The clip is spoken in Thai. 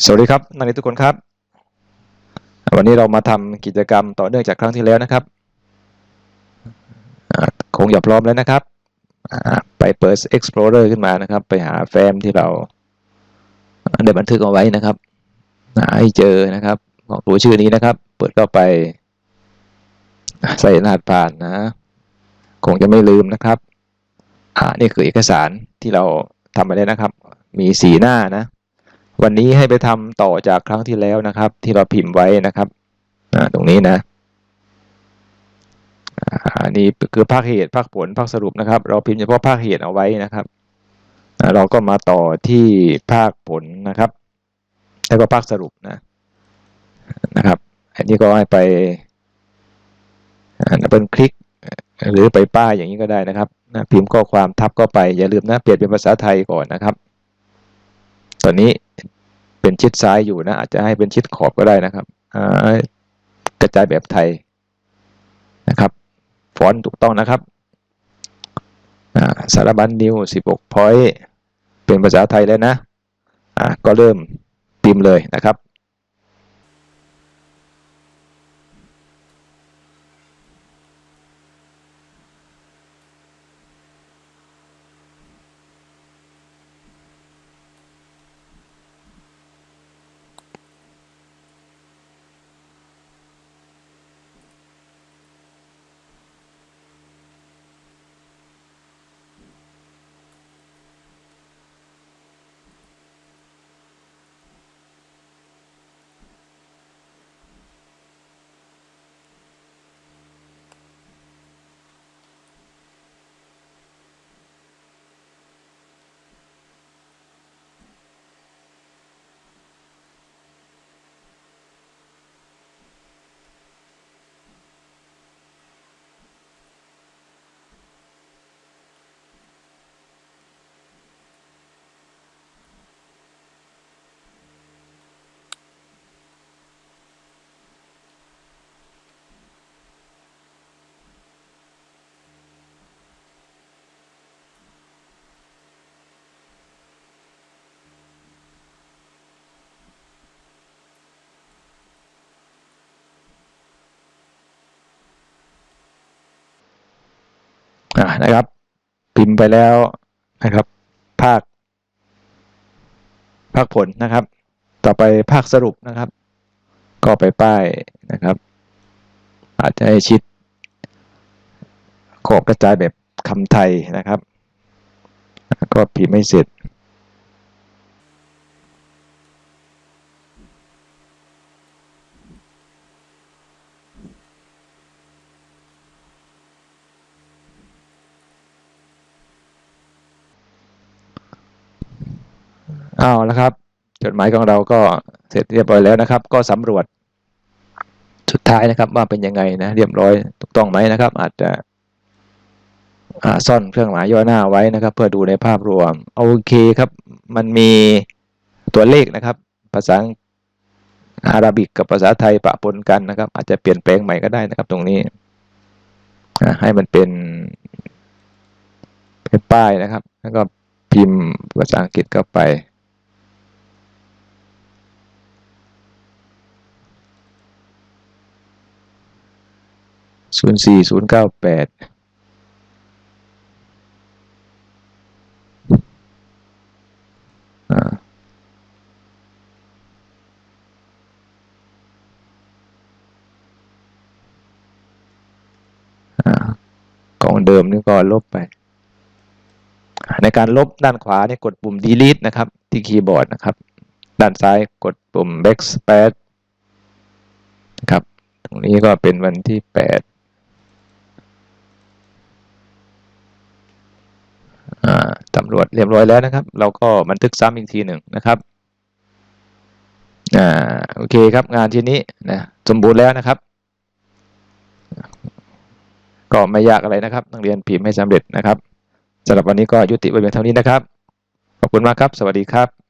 สวัสดีครับนักเรียนทุกคนครับ วันนี้เรามาทำกิจกรรมต่อเนื่องจากครั้งที่แล้วนะครับคงอย่าพร้อมแล้วนะครับ ไปเปิด Explorer ขึ้นมานะครับ ไปหาแฟ้มที่เราได้บันทึกเอาไว้นะครับหาให้เจอนะครับ ของตัวชื่อนี้นะครับ เปิดเข้าไป ใส่รหัสผ่านนะ คงจะไม่ลืมนะครับอ่านี่คือเอกสารที่เราทำไปแล้วนะครับ มีสีหน้านะ วันนี้ให้ไปทำต่อจากครั้งที่แล้วนะครับ ที่เราพิมพ์ไว้นะครับตรงนี้นะอันนี้คือภาคเหตุภาคผลภาคสรุปนะครับ เราพิมพ์เฉพาะภาคเหตุเอาไว้นะครับเราก็มาต่อที่ภาคผลนะครับ แล้วก็ภาคสรุปนะนะครับ อันนี้ก็ให้ไปอ่าเป็นคลิกหรือไปป้ายอย่างนี้ก็ได้นะครับนะพิมพ์ข้อความทับเข้าไปอย่าลืมนะเปลี่ยนเป็นภาษาไทยก่อนนะครับ ตอนนี้เป็นชิดซ้ายอยู่นะ อาจจะให้เป็นชิดขอบก็ได้นะครับกระจายแบบไทยนะครับฟอนต์ถูกต้องนะครับสารบัญนิว 16 พอยต์เป็นภาษาไทยแล้วนะะก็เริ่มพิมพ์เลยนะครับ อ่านะครับ พิมพ์ไปแล้วนะครับ ภาค ภาคผลนะครับ ต่อไปภาคสรุปนะครับ ก็ไปป้ายนะครับ อาจจะให้ชิดขอบกระจายแบบคำไทยนะครับ ก็พิมพ์ไม่เสร็จ เอาแล้วครับ จดหมายของเราก็เสร็จเรียบร้อยแล้วนะครับ ก็สำรวจสุดท้ายนะครับ ว่าเป็นยังไงนะ เรียบร้อยถูกต้องไหมนะครับ อาจจะซ่อนเครื่องหมายย่อหน้าไว้นะครับ เพื่อดูในภาพรวมโอเคครับ มันมีตัวเลขนะครับ ภาษาอาหรับิกกับภาษาไทยปะปนกันนะครับ อาจจะเปลี่ยนแปลงใหม่ก็ได้นะครับ ตรงนี้ให้มันเป็นเป็นป้ายนะครับ แล้วก็พิมพ์ภาษาอังกฤษเข้าไป 04098สี่นย์ก้าของเดิมนี่ก็ลบไป ในการลบด้านขวาเนี่ยกดปุ่ม delete นะครับ ที่คีย์บอร์ดนะครับ ด้านซ้ายกดปุ่ม backspace นะครับ ตรงนี้ก็เป็นวันที่ 8 รวจเรียบร้อยแล้วนะครับ เราก็บันทึกซ้ำอีกทีหนึ่งนะครับอ่าโอเคครับงานชิ้นนี้นะสมบูรณ์แล้วนะครับ ก็ไม่ยากอะไรนะครับนักเรียนพิมพ์ให้สำเร็จนะครับสำหรับวันนี้ก็ยุติไว้เพียงเท่านี้นะครับ ขอบคุณมากครับ สวัสดีครับ